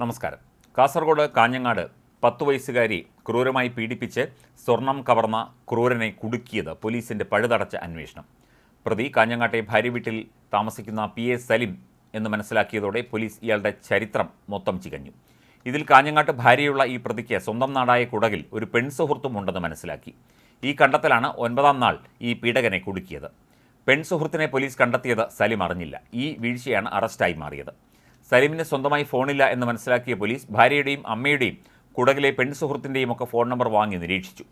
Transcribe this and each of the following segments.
നമസ്കാരം. കാസർഗോഡ് കാഞ്ഞങ്ങാട് പത്തു വയസ്സുകാരി ക്രൂരമായി പീഡിപ്പിച്ച് സ്വർണം കവർന്ന ക്രൂരനെ കുടുക്കിയത് പോലീസിന്റെ പഴുതടച്ച അന്വേഷണം. പ്രതി കാഞ്ഞങ്ങാട്ടെ ഭാര്യ വീട്ടിൽ താമസിക്കുന്ന പി എ സലിം എന്ന് മനസ്സിലാക്കിയതോടെ പോലീസ് ഇയാളുടെ ചരിത്രം മൊത്തം ചികഞ്ഞു. ഇതിൽ കാഞ്ഞങ്ങാട്ട് ഭാര്യയുള്ള ഈ പ്രതിക്ക് സ്വന്തം നാടായ കുടകിൽ ഒരു പെൺസുഹൃത്തും ഉണ്ടെന്ന് മനസ്സിലാക്കി. ഈ കണ്ടെത്തലാണ് ഒൻപതാം നാൾ ഈ പീഡകനെ കുടുക്കിയത്. പെൺസുഹൃത്തിനെ പോലീസ് കണ്ടെത്തിയത് സലിം അറിഞ്ഞില്ല. ഈ വീഴ്ചയാണ് അറസ്റ്റായി മാറിയത്. സലീമിന് സ്വന്തമായി ഫോണില്ല എന്ന് മനസ്സിലാക്കിയ പോലീസ് ഭാര്യയുടെയും അമ്മയുടെയും കുടകിലെ പെൺസുഹൃത്തിന്റെയും ഒക്കെ ഫോൺ നമ്പർ വാങ്ങി നിരീക്ഷിച്ചു.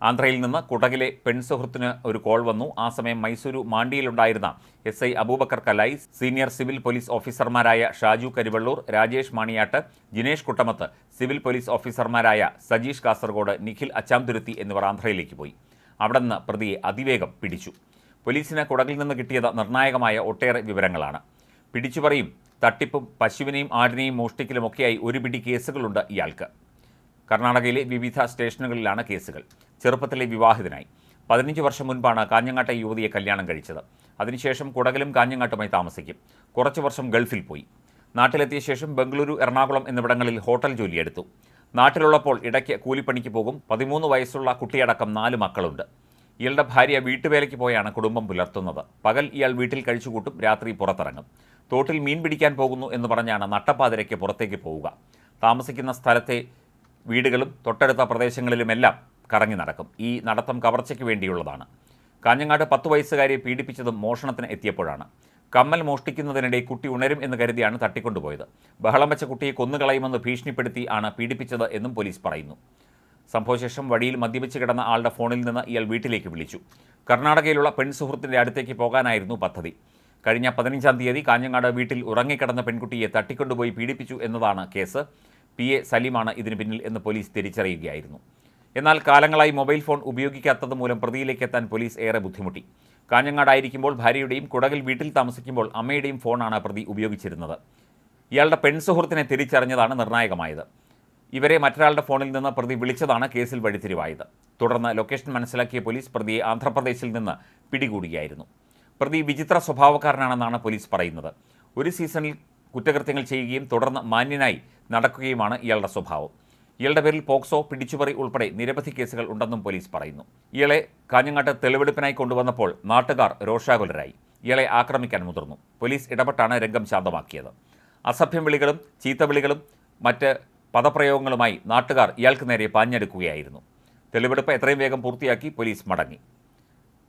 ആന്ധ്രയിൽ നിന്ന് കുടകിലെ പെൺസുഹൃത്തിന് ഒരു കോൾ വന്നു. ആ സമയം മൈസൂരു മാണ്ടിയിലുണ്ടായിരുന്ന S I Abubakar കലായി senior civil police ഓഫീസർമാരായ ഷാജു കരിവള്ളൂർ രാജേഷ് മാണിയാട്ട് ജിനേഷ് കുട്ടമത്ത് സിവിൽ പോലീസ് ഓഫീസർമാരായ സജീഷ് കാസർഗോഡ് നിഖിൽ അച്ചാംതുരുത്തി എന്നിവർ ആന്ധ്രയിലേക്ക് പോയി. അവിടെ നിന്ന് പ്രതിയെ അതിവേഗം പിടിച്ചു. പോലീസിന് കുടകിൽ നിന്ന് കിട്ടിയത് നിർണായകമായ ഒട്ടേറെ വിവരങ്ങളാണ്. പിടിച്ചുപറിയും തട്ടിപ്പും പശുവിനെയും ആടിനെയും മോഷ്ടിക്കലുമൊക്കെയായി ഒരു പിടി കേസുകളുണ്ട് ഇയാൾക്ക്. കർണാടകയിലെ വിവിധ സ്റ്റേഷനുകളിലാണ് കേസുകൾ. ചെറുപ്പത്തിലെ വിവാഹിതനായി. പതിനഞ്ച് വർഷം മുൻപാണ് കാഞ്ഞങ്ങാട്ടെ യുവതിയെ കല്യാണം കഴിച്ചത്. അതിനുശേഷം കുടകലും കാഞ്ഞങ്ങാട്ടുമായി താമസിക്കും. കുറച്ചു വർഷം ഗൾഫിൽ പോയി. നാട്ടിലെത്തിയ ശേഷം ബംഗളൂരു എറണാകുളം എന്നിവിടങ്ങളിൽ ഹോട്ടൽ ജോലിയെടുത്തു. നാട്ടിലുള്ളപ്പോൾ ഇടയ്ക്ക് കൂലിപ്പണിക്ക് പോകും. പതിമൂന്ന് വയസ്സുള്ള കുട്ടിയടക്കം നാല് മക്കളുണ്ട്. ഇയാളുടെ ഭാര്യ വീട്ടുവേലയ്ക്ക് പോയാണ് കുടുംബം പുലർത്തുന്നത്. പകൽ ഇയാൾ വീട്ടിൽ കഴിച്ചുകൂട്ടും രാത്രി പുറത്തിറങ്ങും. തോട്ടിൽ മീൻ പിടിക്കാൻ പോകുന്നു എന്ന് പറഞ്ഞാണ് നട്ടപ്പാതിരയ്ക്ക് പുറത്തേക്ക് പോവുക. താമസിക്കുന്ന സ്ഥലത്തെ വീടുകളും തൊട്ടടുത്ത പ്രദേശങ്ങളിലുമെല്ലാം കറങ്ങി നടക്കും. ഈ നടത്തം കവർച്ചയ്ക്ക് വേണ്ടിയുള്ളതാണ്. കാഞ്ഞങ്ങാട് പത്ത് വയസ്സുകാരിയെ പീഡിപ്പിച്ചതും മോഷണത്തിന് എത്തിയപ്പോഴാണ്. കമ്മൽ മോഷ്ടിക്കുന്നതിനിടെ കുട്ടി ഉണരും എന്ന് കരുതിയാണ് തട്ടിക്കൊണ്ടുപോയത്. ബഹളം വെച്ച കുട്ടിയെ കൊന്നുകളയുമെന്ന് ഭീഷണിപ്പെടുത്തി ആണ് പീഡിപ്പിച്ചത് എന്നും പോലീസ് പറയുന്നു. സംഭവശേഷം വഴിയിൽ മദ്യപിച്ച് കിടന്ന ആളുടെ ഫോണിൽ നിന്ന് ഇയാൾ വീട്ടിലേക്ക് വിളിച്ചു. കർണാടകയിലുള്ള പെൺസുഹൃത്തിന്റെ അടുത്തേക്ക് പോകാനായിരുന്നു പദ്ധതി. കഴിഞ്ഞ പതിനഞ്ചാം തീയതി കാഞ്ഞങ്ങാട് വീട്ടിൽ ഉറങ്ങിക്കിടന്ന പെൺകുട്ടിയെ തട്ടിക്കൊണ്ടുപോയി പീഡിപ്പിച്ചു എന്നതാണ് കേസ്. പി. എ. സലീമാണ് ഇതിന് പിന്നിൽ എന്ന് പോലീസ് തിരിച്ചറിയുകയായിരുന്നു. എന്നാൽ കാലങ്ങളായി മൊബൈൽ ഫോൺ ഉപയോഗിക്കാത്തത് മൂലം പ്രതിയിലേക്ക് എത്താൻ പോലീസ് ഏറെ ബുദ്ധിമുട്ടി. കാഞ്ഞങ്ങാടായിരിക്കുമ്പോൾ ഭാര്യയുടെയും കുടകിൽ വീട്ടിൽ താമസിക്കുമ്പോൾ അമ്മയുടെയും ഫോണാണ് പ്രതി ഉപയോഗിച്ചിരുന്നത്. ഇയാളുടെ പെൺസുഹൃത്തിനെ തിരിച്ചറിഞ്ഞതാണ് നിർണായകമായത്. ഇവരെ മറ്റൊരാളുടെ ഫോണിൽ നിന്ന് പ്രതി വിളിച്ചതാണ് കേസിൽ വഴിത്തിരിവായത്. തുടർന്ന് ലൊക്കേഷൻ മനസ്സിലാക്കിയ പോലീസ് പ്രതിയെ ആന്ധ്രാപ്രദേശിൽ നിന്ന് പിടികൂടുകയായിരുന്നു. പ്രതി വിചിത്ര സ്വഭാവക്കാരനാണെന്നാണ് പോലീസ് പറയുന്നത്. ഒരു സീസണിൽ കുറ്റകൃത്യങ്ങൾ ചെയ്യുകയും തുടർന്ന് മാന്യനായി നടക്കുകയുമാണ് ഇയാളുടെ സ്വഭാവം. ഇയാളുടെ പേരിൽ പോക്സോ പിടിച്ചുപറി ഉൾപ്പെടെ നിരവധി കേസുകൾ ഉണ്ടെന്നും പോലീസ് പറയുന്നു. ഇയാളെ കാഞ്ഞങ്ങാട്ട് തെളിവെടുപ്പിനായി കൊണ്ടുവന്നപ്പോൾ നാട്ടുകാർ രോഷാകുലരായി. ഇയാളെ ആക്രമിക്കാൻ മുതിർന്നു. പോലീസ് ഇടപെട്ടാണ് രംഗം ശാന്തമാക്കിയത്. അസഭ്യം വിളികളും ചീത്തവിളികളും മറ്റ് പദപ്രയോഗങ്ങളുമായി നാട്ടുകാർ ഇയാൾക്ക് നേരെ പാഞ്ഞെടുക്കുകയായിരുന്നു. തെളിവെടുപ്പ് എത്രയും വേഗം പൂർത്തിയാക്കി പോലീസ് മടങ്ങി.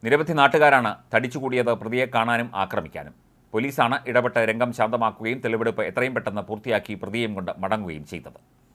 നിരവധി നാട്ടുകാരാണ് തടിച്ചുകൂടിയത് പ്രതിയെ കാണാനും ആക്രമിക്കാനും. പോലീസാണ് ഇടപെട്ട് രംഗം ശാന്തമാക്കുകയും തെളിവെടുപ്പ് എത്രയും പെട്ടെന്ന് പൂർത്തിയാക്കി പ്രതിയെയും കൊണ്ട് മടങ്ങുകയും ചെയ്തത്.